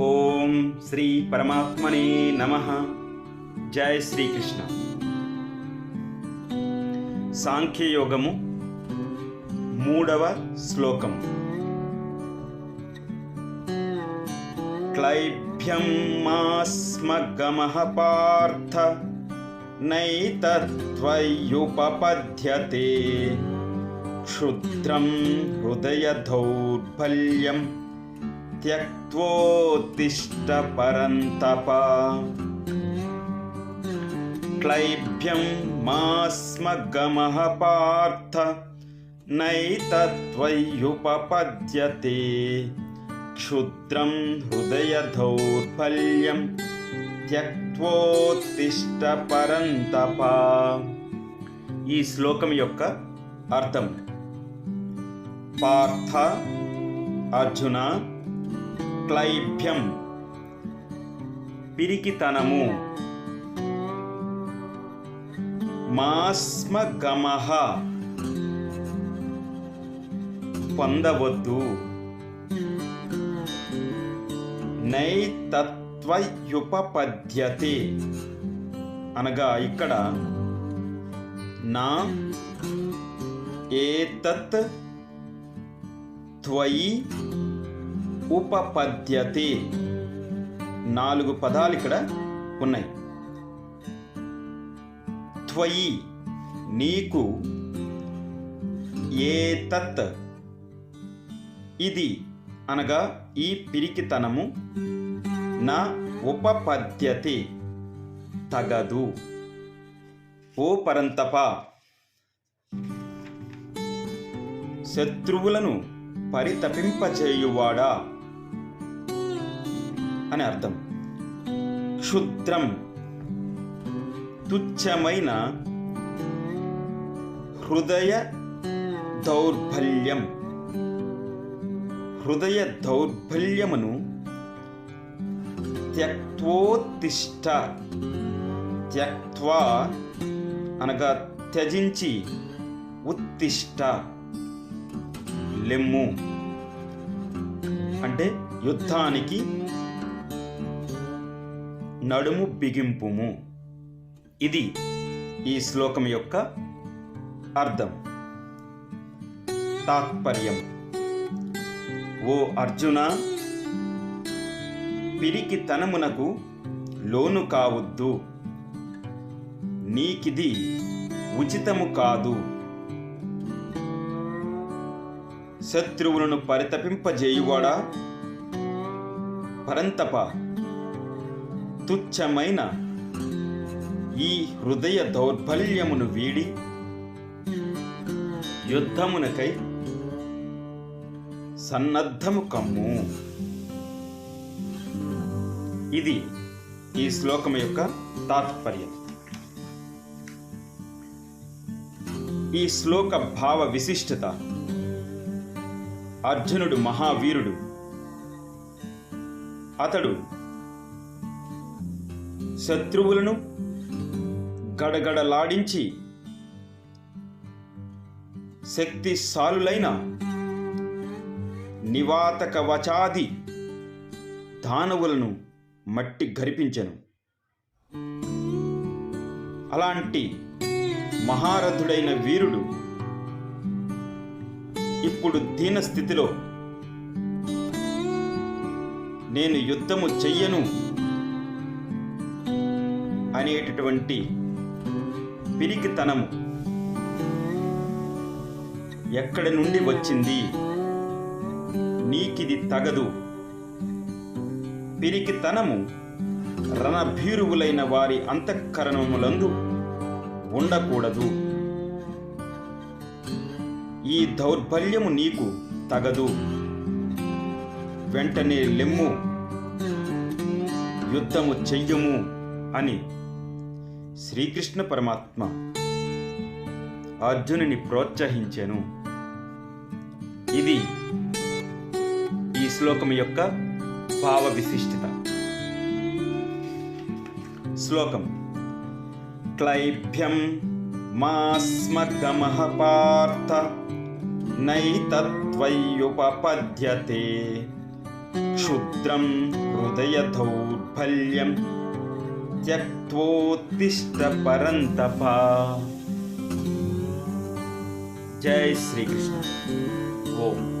ఓం శ్రీ పరమాత్మనే నమ. జయ శ్రీకృష్ణ. సాంఖ్యయోగము మూడవ శ్లోకం. క్లైభ్యం మాస్మగమః పార్థ నైతత్వయుపపద్యతే క్షుద్రం హృదయ దౌర్బల్యం హృదయదౌర్బల్యం త్యక్వోత్తిష్ట పరంతప క్లైభ్యం మాస్మగమః పార్థ నైతత్వయుపపద్యతే క్షుద్రం హృదయదౌర్బల్యం త్యక్వోత్తిష్ట పరంతప ఈ శ్లోకం యొక్క అర్థం పార్థ అర్జున క్లైభ్యం. పిరికితనము. మాస్మగమహ. పొందవద్దు. నైతత్వయుపపద్యతే. అనగా ఇక్కడ నా ఏతత్ త్వయి ఉపపద్యతి. నాలుగు పదాలు ఇక్కడ ఉన్నాయి. త్వయి నీకు ఏతత్ ఇది అనగా ఈ పిరికితనము నా ఉపపద్యతి తగదు. ఓ పరంతప శత్రువులను పరితపింపజేయువాడా? అని అర్థం. క్షుద్రం. తుచ్చమైన హృదయ దౌర్బల్యం. హృదయ దౌర్బల్యమును త్యక్వోత్తిష్ట త్యక్వా అనగా త్యజించి ఉత్తిష్ట లెమ్ము. అంటే యుద్ధానికి నడుము బిగింపుము. ఇది ఈ శ్లోకం యొక్క అర్థం. తాత్పర్యం. ఓ అర్జున పిరికి తనమునకు లోను కావద్దు. నీకిది ఉచితము కాదు. శత్రువులను పరితపింపజేయువాడా? పరంతప. తుచ్చమైన ఈ హృదయ దౌర్బల్యమును వీడి యుద్ధమునకై సన్నద్ధము కమ్ము. ఇది ఈ శ్లోకం యొక్క తాత్పర్యం. ఈ శ్లోక భావ విశిష్టత అర్జునుడు మహావీరుడు. అతడు శత్రువులను గడగడలాడించి శక్తిశాలులైన నివాతక వచాది దానవులను మట్టి గరిపించెను అలాంటి మహారథుడైన వీరుడు ఇప్పుడు దీన స్థితిలో నేను యుద్ధము చెయ్యను. అనేటటువంటి పిరికితనము ఎక్కడి నుండి వచ్చింది? నీకిది తగదు. పిరికితనము రణభీరువులైన వారి అంతఃకరణములందు ఉండకూడదు. ఈ దౌర్బల్యము నీకు తగదు. వెంటనే లెమ్ము యుద్ధము చెయ్యము అని శ్రీకృష్ణ పరమాత్మ అర్జునుని ప్రోత్సహించెను. ఇది ఈ శ్లోకం యొక్క భావ విశిష్టత. శ్లోకం క్లైభ్యం మాస్మగమః పార్థ నైతత్వయ్యుపపద్యతే క్షుద్రం హృదయ దౌర్బల్యం త్యక్తోత్తిష్ట పరంతప జై శ్రీకృష్ణ. ఓం.